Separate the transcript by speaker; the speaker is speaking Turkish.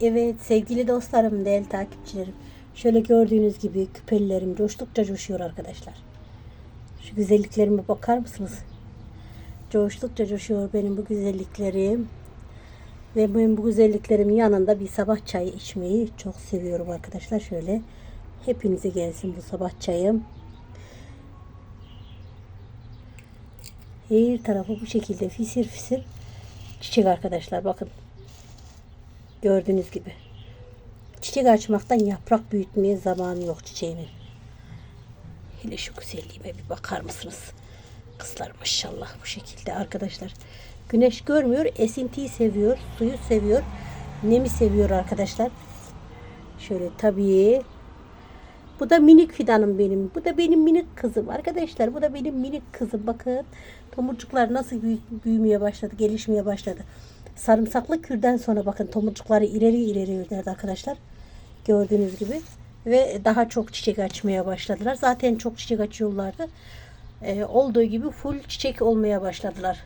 Speaker 1: Evet sevgili dostlarım, değerli takipçilerim. Şöyle gördüğünüz gibi küpelilerim coştukça coşuyor arkadaşlar. Şu güzelliklerime bakar mısınız? Coştukça coşuyor benim bu güzelliklerim. Ve benim bu güzelliklerimin yanında bir sabah çayı içmeyi çok seviyorum arkadaşlar. Şöyle hepinize gelsin bu sabah çayım. Her tarafı bu şekilde fisir fisir çiçek arkadaşlar bakın. Gördüğünüz gibi. Çiçek açmaktan yaprak büyütmeye zamanı yok çiçeğimin. Hele şu güzelliğime bir bakar mısınız? Kızlar maşallah bu şekilde arkadaşlar. Güneş görmüyor, esintiyi seviyor, suyu seviyor, nemi seviyor arkadaşlar. Şöyle tabii. Bu da minik fidanım benim. Bu da benim minik kızım arkadaşlar. Bu da benim minik kızım. Bakın tomurcuklar nasıl büyü- büyümeye başladı, gelişmeye başladı. Sarımsaklı kürden sonra bakın tomurcukları ileri ileri yürüdüler arkadaşlar. Gördüğünüz gibi. Ve daha çok çiçek açmaya başladılar. Zaten çok çiçek açıyorlardı. Ee, olduğu gibi full çiçek olmaya başladılar.